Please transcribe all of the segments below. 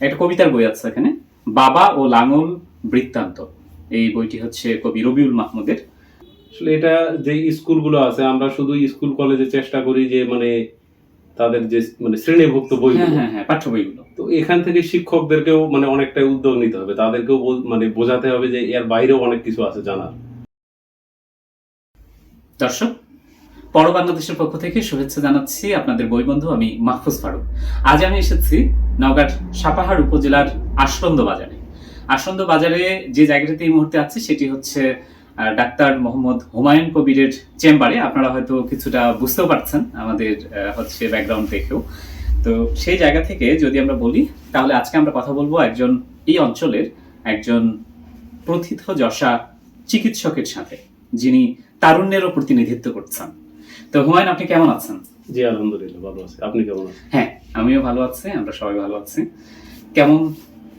একটা কবিতার বই আছে এখানে। বাবা ও লাঙল বৃত্তান্ত। এই বইটি হচ্ছে কবি রবিউল মাহমুদের। আসলে এটা যে স্কুলগুলো আছে আমরা শুধু স্কুল কলেজে চেষ্টা করি যে মানে তাদের যে মানে শ্রেণীভুক্ত বই হ্যাঁ হ্যাঁ হ্যাঁ পাঠ্য বইগুলো। তো এখান থেকে শিক্ষকদেরকেও মানে অনেকটাই উদ্যোগ নিতে হবে। তাদেরকেও মানে বোঝাতে হবে যে এর বাইরেও অনেক কিছু আছে জানার। দর্শক পর বাংলাদেশের পক্ষ থেকে শুভেচ্ছা জানাচ্ছি আপনাদের বই বন্ধু আমি মাহফুজ ফারুক। আজ আমি এসেছি নওগাঁর সাপাহার উপজেলার আশ্রন্দ বাজারে। আশ্রন্দ বাজারে যে জায়গাটাতে এই মুহূর্তে আছে, সেটি হচ্ছে ডাক্তার মোহাম্মদ হুমায়ুন কবিরের চেম্বারে। আপনারা হয়তো কিছুটা বুঝতেও পারছেন আমাদের হচ্ছে ব্যাকগ্রাউন্ড দেখেও। তো সেই জায়গা থেকে যদি আমরা বলি, তাহলে আজকে আমরা কথা বলব একজন এই অঞ্চলের একজন প্রথিত যশা চিকিৎসকের সাথে, যিনি তারুণ্যেরও প্রতিনিধিত্ব করছেন। তো হুমায়ুন আপনি কেমন আছেন? জি আলহামদুলিল্লাহ ভালো আছে। আপনি কেমন আছেন? হ্যাঁ আমিও ভালো আছি আমরা সবাই ভালো আছি। কেমন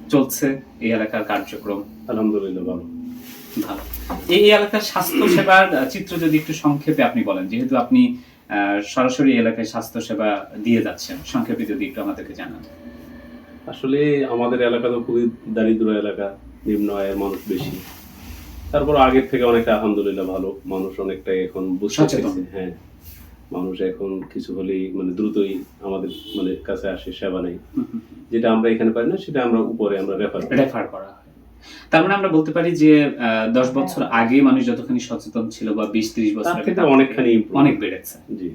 চলছে এই এলাকার কার্যক্রম? আলহামদুলিল্লাহ ভালো। ভালো। এই এলাকার স্বাস্থ্য সেবার চিত্র যদি একটু সংক্ষেপে আপনি বলেন যেহেতু আপনি আহ, সরাসরি এলাকায় স্বাস্থ্য সেবা দিয়ে যাচ্ছেন সংক্ষেপে যদি একটু আমাদেরকে জানান। আসলে আমাদের এলাকা তো খুবই দারিদ্র এলাকা নিম্ন আয়ের মানুষ বেশি। তারপর আগের থেকে অনেকটা আলহামদুলিল্লাহ ভালো। মানুষ অনেকটাই এখন বুঝতে। হ্যাঁ। মানুষ এখন কিছু হলেই মানে দ্রুতই আমাদের মানে কাছে আসে সেবা নেই। যেটা আমরা এখানে পাই না সেটা আমরা উপরে আমরা রেফার রেফার করা তার মানে আমরা বলতে পারি যে দশ বছর আগে মানুষ যতখানি সচেতন ছিল বা বিশ ত্রিশ বছর আগে অনেকখানি অনেক বেড়েছে। জি।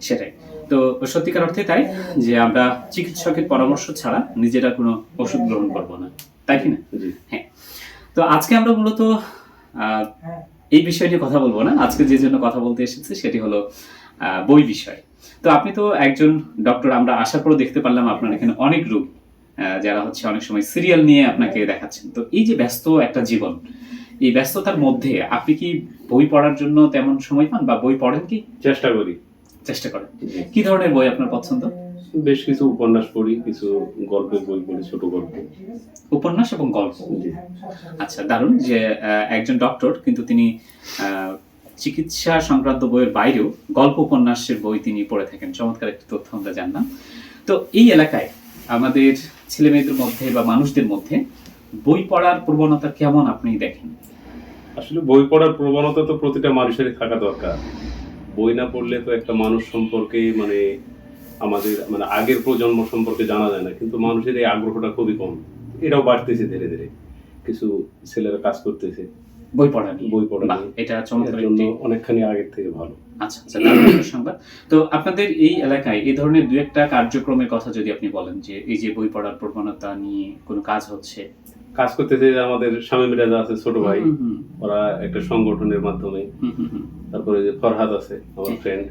সেটাই। তো সত্যিকার অর্থে তাই যে আমরা চিকিৎসকের পরামর্শ ছাড়া নিজেরা কোনো ওষুধ গ্রহণ করব না। তাই কি না? জি। তো আজকে আমরা মূলত এই বিষয় নিয়ে কথা বলব না। আজকে যে জন্য কথা বলতে এসেছি সেটি হলো আহ, বই বিষয়। তো আপনি তো একজন ডক্টর আমরা আশা করে দেখতে পারলাম আপনার এখানে অনেক রোগ আহ, যারা হচ্ছে অনেক সময় সিরিয়াল নিয়ে আপনাকে দেখাচ্ছেন। তো এই যে ব্যস্ত একটা জীবন এই ব্যস্ততার মধ্যে আপনি কি বই পড়ার জন্য তেমন সময় পান বা বই পড়েন কি? চেষ্টা করি। চেষ্টা করেন। কি ধরনের বই আপনার পছন্দ? বেশ কিছু উপন্যাস পড়ি কিছু গল্পের বই পড়ি ছোট গল্প। উপন্যাস এবং গল্প? আচ্ছা দারুণ যে একজন ডক্টর কিন্তু তিনি চিকিৎসা সংক্রান্ত বইয়ের বাইরেও গল্প উপন্যাসের বই তিনি পড়ে থাকেন। চমৎকার একটি তথ্য আমরা জানলাম। তো এই এলাকায় আমাদের ছেলে মেয়েদের মধ্যে বা মানুষদের মধ্যে বই পড়ার প্রবণতা কেমন আপনি দেখেন? আসলে বই পড়ার প্রবণতা তো প্রতিটা মানুষেরই থাকা দরকার। বই না পড়লে তো একটা মানুষ সম্পর্কে মানে আমাদের মানে আগের প্রজন্ম সম্পর্কে জানা যায় না কিন্তু মানুষের এই আগ্রহটা খুবই কম। এটাও বাড়তেছে ধীরে ধীরে। কিছু ছেলেরা কাজ করতেছে। বই পড়া বই পড়া এটা চমৎকার অনেকখানি আগের থেকে ভালো। আচ্ছা আচ্ছা সংবাদ। তো আপনাদের এই এলাকায় এই ধরনের দু একটা কার্যক্রমের কথা যদি আপনি বলেন যে এই যে বই পড়ার প্রবণতা নিয়ে কোনো কাজ হচ্ছে। কাজ করতেছে আমাদের স্বামী মিরাজা আছে ছোট ভাই। ওরা একটা সংগঠনের মাধ্যমে। তারপরে যে ফরহাদ আছে আমার ফ্রেন্ড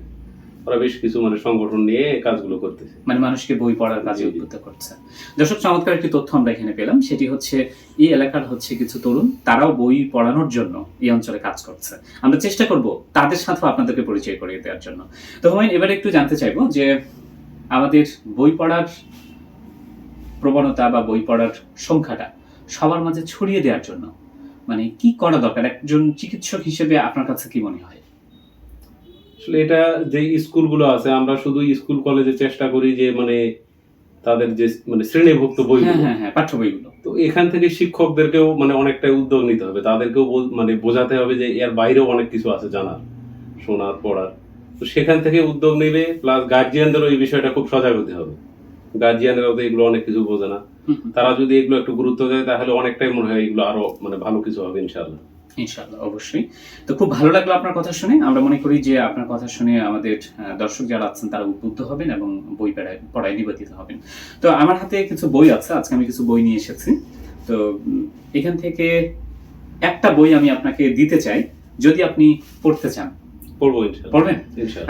ওরা বেশ কিছু মানে সংগঠন নিয়ে কাজগুলো করতেছে। মানে মানুষকে বই পড়ার কাজে। উদ্বুদ্ধ করছে। দর্শক চমৎকার একটি তথ্য আমরা এখানে পেলাম। সেটি হচ্ছে এই এলাকার হচ্ছে কিছু তরুণ তারাও বই পড়ানোর জন্য এই অঞ্চলে কাজ করছে। আমরা চেষ্টা করব তাদের সাথেও আপনাদেরকে পরিচয় করিয়ে দেওয়ার জন্য। তো হুমায়ুন এবারে একটু জানতে চাইব যে আমাদের বই পড়ার প্রবণতা বা বই পড়ার সংখ্যাটা সবার মাঝে ছড়িয়ে দেওয়ার জন্য মানে কি করা দরকার? একজন চিকিৎসক হিসেবে আপনার কাছে কি মনে হয়? আসলে এটা যে স্কুলগুলো আছে আমরা শুধু স্কুল কলেজে চেষ্টা করি যে মানে তাদের যে মানে শ্রেণীভুক্ত বই হ্যাঁ হ্যাঁ হ্যাঁ পাঠ্য বইগুলো। তো এখান থেকে শিক্ষকদেরকেও মানে অনেকটাই উদ্যোগ নিতে হবে। তাদেরকেও মানে বোঝাতে হবে যে এর বাইরেও অনেক কিছু আছে জানার শোনার পড়ার। তো সেখান থেকে উদ্যোগ নেবে প্লাস গার্জিয়ানদেরও এই বিষয়টা খুব সজাগ হতে হবে। গার্জিয়ানরাও তো এগুলো অনেক কিছু বোঝে না। তারা যদি এগুলো একটু গুরুত্ব দেয় তাহলে অনেকটাই মনে হয় এগুলো আরও মানে ভালো কিছু হবে ইনশাল্লাহ ইনশাআল্লাহ অবশ্যই। তো খুব ভালো লাগল আপনার কথা শুনে। আমরা মনে করি যে আপনার কথা শুনে আমাদের দর্শক যারা আছেন তারা উদ্বুদ্ধ হবেন এবং বই পড়ায় পড়ায় নিবেদিত হবেন। তো আমার হাতে কিছু বই আছে। আজকে আমি কিছু বই নিয়ে এসেছি। তো এখান থেকে একটা বই আমি আপনাকে দিতে চাই যদি আপনি পড়তে চান। পড়ব পড়বেন?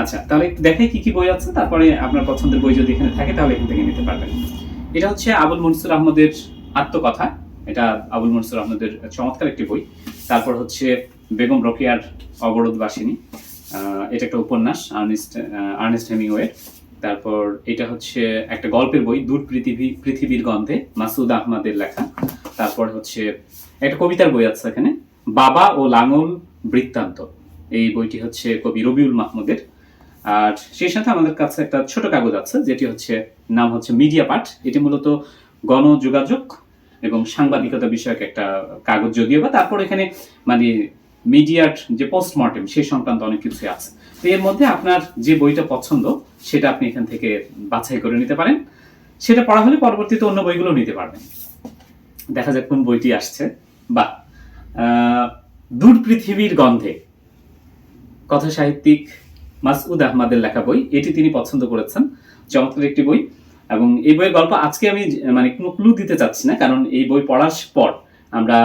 আচ্ছা তাহলে একটু দেখাই কি কি বই আছে তারপরে আপনার পছন্দের বই যদি এখানে থাকে তাহলে এখান থেকে নিতে পারবেন। এটা হচ্ছে আবুল মনসুর আহমদের আত্মকথা। এটা আবুল মনসুর আহমদের চমৎকার একটি বই। তারপর হচ্ছে বেগম রোকেয়ার অবরোধবাসিনী এটা একটা উপন্যাস, আর্নেস্ট আর্নেস্ট হেমিংওয়ের। তারপর এটা হচ্ছে একটা গল্পের বই, দূর পৃথিবী, পৃথিবীর গন্ধে, মাসুদ আহমদের লেখা। তারপর হচ্ছে একটা কবিতার বই আছে এখানে, বাবা ও লাঙল বৃত্তান্ত। এই বইটি হচ্ছে কবি রবিউল মাহমুদের। আর সেই সাথে আমাদের কাছে একটা ছোট কাগজ আছে, যেটি হচ্ছে, নাম হচ্ছে মিডিয়া পাঠ। এটি মূলত গণযোগাযোগ এবং সাংবাদিকতা বিষয়ক একটা কাগজ যদিও বা তারপর এখানে মানে মিডিয়ার যে পোস্টমর্টেম সেই সংক্রান্ত অনেক কিছু আছে। তো এর মধ্যে আপনার যে বইটা পছন্দ, সেটা আপনি এখান থেকে বাছাই করে নিতে পারেন। সেটা পড়া হলে পরবর্তীতে অন্য বইগুলো নিতে পারবেন। দেখা যাক কোন বইটি আসছে। বা দূর পৃথিবীর গন্ধে। কথা সাহিত্যিক মাসউদ আহমদের লেখা বই, এটি তিনি পছন্দ করেছেন। চমৎকার একটি বই। এবং এই বইয়ের গল্প আজকে আমি মানে কোনো ক্লু দিতে চাচ্ছি না, কারণ এই বই পড়ার পর আমরা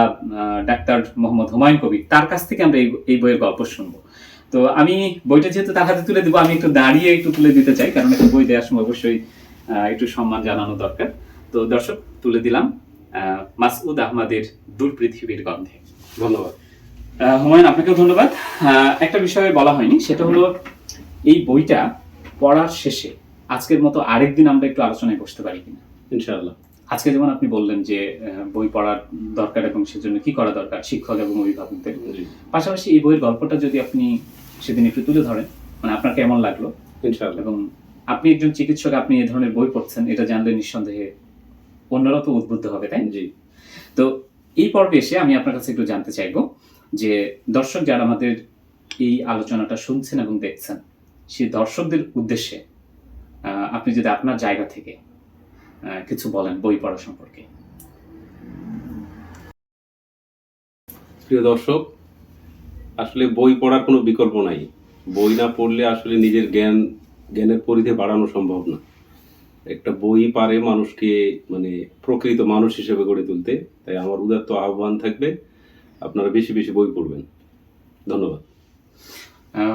ডাক্তার মোহাম্মদ হুমায়ুন কবির তার কাছ থেকে আমরা এই বইয়ের গল্প শুনব। তো আমি বইটা যেহেতু তার হাতে তুলে দেবো, আমি একটু দাঁড়িয়ে একটু তুলে দিতে চাই, কারণ একটু বই দেওয়ার সময় অবশ্যই একটু সম্মান জানানো দরকার। তো দর্শক, তুলে দিলাম মাসউদ আহমদের দূর পৃথিবীর গন্ধে। ধন্যবাদ। হুমায়ুন, আপনাকেও ধন্যবাদ। একটা বিষয়ে বলা হয়নি, সেটা হলো এই বইটা পড়ার শেষে আজকের মতো আরেকদিন আমরা একটু আলোচনায় বসতে পারি কিনা। ইনশাআল্লাহ। আজকে যেমন আপনি বললেন যে বই পড়ার দরকার এবং সেজন্য কি করা দরকার শিক্ষক এবং অভিভাবকদের। পাশাপাশি এই বইয়ের গল্পটা যদি আপনি সেদিন একটু তুলে ধরেন মানে আপনার কেমন লাগল? ইনশাআল্লাহ। এবং আপনি একজন চিকিৎসক আপনি এ ধরনের বই পড়ছেন এটা জানলে নিঃসন্দেহে অন্যরা তো উদ্বুদ্ধ হবে তাই না? জি। তো এই পর্বে এসে আমি আপনার কাছে একটু জানতে চাইব যে দর্শক যারা আমাদের এই আলোচনাটা শুনছেন এবং দেখছেন সেই দর্শকদের উদ্দেশ্যে আপনি যদি আপনার জায়গা থেকে কিছু বলেন বই পড়া সম্পর্কে। প্রিয় দর্শক, আসলে বই পড়ার কোনো বিকল্প নাই। বই না পড়লে আসলে নিজের জ্ঞান, জ্ঞানের পরিধি বাড়ানো সম্ভব না। একটা বই পারে মানুষকে মানে প্রকৃত মানুষ হিসেবে গড়ে তুলতে। তাই আমার উদাত্ত আহ্বান থাকবে, আপনারা বেশি বেশি বই পড়বেন। ধন্যবাদ।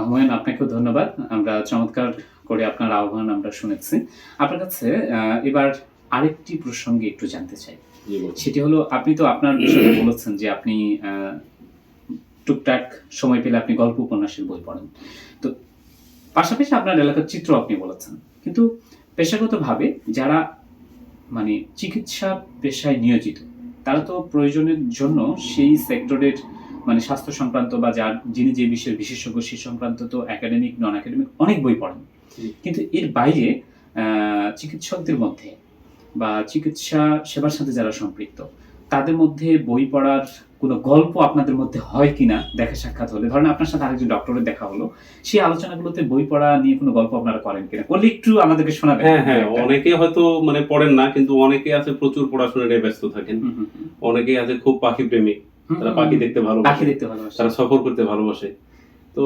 হুমায়ুন আপনাকেও ধন্যবাদ। আমরা চমৎকার করে আপনার আহ্বান আমরা শুনেছি। আপনার কাছে এবার আরেকটি প্রসঙ্গে একটু জানতে চাই। সেটি হলো আপনি তো আপনার বিষয়ে বলেছেন যে আপনি টুকটাক সময় পেলে আপনি গল্প উপন্যাসের বই পড়েন। তো পাশাপাশি আপনার এলাকার চিত্র আপনি বলেছেন। কিন্তু পেশাগতভাবে যারা মানে চিকিৎসা পেশায় নিয়োজিত তারা তো প্রয়োজনের জন্য সেই সেক্টরের মানে স্বাস্থ্য সংক্রান্ত বা যার যিনি যে বিষয়ের বিশেষজ্ঞ সেই সংক্রান্ত তো একাডেমিক নন একাডেমিক অনেক বই পড়েন কিন্তু এর বাইরে চিকিৎসকদের মধ্যে বা চিকিৎসা সেবার সাথে যারা সম্পৃক্ত তাদের মধ্যে বই পড়ার কোনো গল্প আপনাদের মধ্যে হয় কিনা দেখা সাক্ষাৎ হলে? ধরেন আপনার সাথে আরেকজন ডক্টরের দেখা হলো সেই আলোচনাগুলোতে বই পড়া নিয়ে কোনো গল্প আপনারা করেন কিনা? করলে একটু আমাদেরকে শোনাবেন। হ্যাঁ হ্যাঁ অনেকে হয়তো মানে পড়েন না কিন্তু অনেকে আছে প্রচুর পড়াশোনা নিয়ে ব্যস্ত থাকেন। অনেকে আছে খুব পাখি প্রেমিক তারা পাখি। দেখতে পাখি দেখতে ভালোবাসে। তারা সফর করতে ভালোবাসে। তো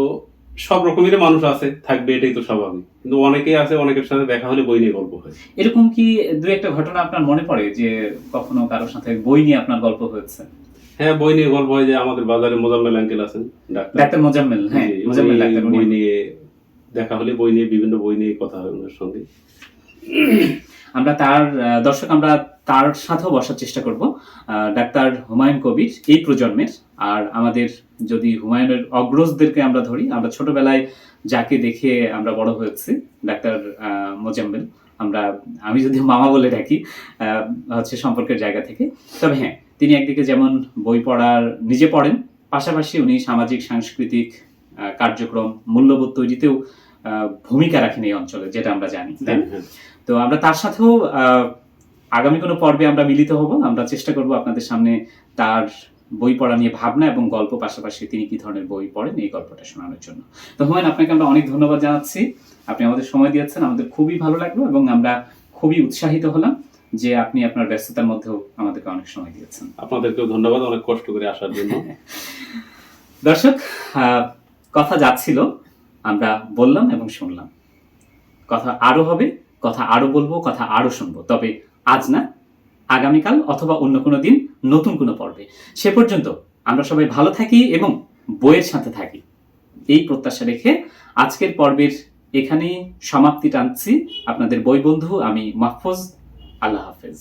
সব রকমেরই মানুষ আছে থাকবে এটাই তো স্বাভাবিক। কিন্তু অনেকেই আছে অনেকের সাথে দেখা হলে বই নিয়ে গল্প হয়। এরকম কি দু একটা ঘটনা আপনার মনে পড়ে যে কখনো কারোর সাথে বই নিয়ে আপনার গল্প হয়েছে? হ্যাঁ বই নিয়ে গল্প হয় যে আমাদের বাজারে মোজাম্মেল আঙ্কেল আছেন ডাক্তার। ডাক্তার মোজাম্মেল হ্যাঁ মোজাম্মেল ডাক্তার বই নিয়ে দেখা হলে বই নিয়ে বিভিন্ন বই নিয়ে কথা হয় ওনার সঙ্গে। আমরা তার দর্শক আমরা তার সাথেও বসার চেষ্টা করব। ডাক্তার হুমায়ুন কবির এই প্রজন্মের আর আমাদের যদি হুমায়ুনের অগ্রজদেরকে আমরা ধরি আমরা ছোটবেলায় যাকে দেখে আমরা বড় হয়েছি ডাক্তার আহ, মোজাম্মেল আমরা আমি যদি মামা বলে ডাকি হচ্ছে সম্পর্কের জায়গা থেকে। তবে হ্যাঁ তিনি একদিকে যেমন বই পড়ার নিজে পড়েন পাশাপাশি উনি সামাজিক সাংস্কৃতিক কার্যক্রম মূল্যবোধ তৈরিতেও ভূমিকা রাখেন এই অঞ্চলে যেটা আমরা জানি তো আমরা তার সাথেও আগামী কোনো পর্বে আমরা মিলিত হব আমরা চেষ্টা করব আপনাদের সামনে তার বই পড়া নিয়ে ভাবনা এবং গল্প পাশাপাশি তিনি কি ধরনের বই পড়েন এই গল্পটা শোনানোর জন্য। তো হুমায়ুন আপনাকে আমরা অনেক ধন্যবাদ জানাচ্ছি। আপনি আমাদের সময় দিয়েছেন আমাদের খুবই ভালো লাগল এবং আমরা খুবই উৎসাহিত হলাম যে আপনি আপনার ব্যস্ততার মধ্যেও আমাদেরকে অনেক সময় দিয়েছেন। আপনাদেরকেও ধন্যবাদ অনেক কষ্ট করে আসার জন্য। দর্শক আহ, কথা যাচ্ছিল আমরা বললাম এবং শুনলাম। কথা আরও হবে, কথা আরও বলব, কথা আরও শুনব। তবে আজ না, আগামীকাল অথবা অন্য কোনো দিন নতুন কোনো পর্বে। সে পর্যন্ত আমরা সবাই ভালো থাকি এবং বইয়ের সাথে থাকি। এই প্রত্যাশা রেখে আজকের পর্বের এখানে সমাপ্তি টানছি। আপনাদের বই বন্ধু আমি মাহফুজ, আল্লাহ হাফেজ।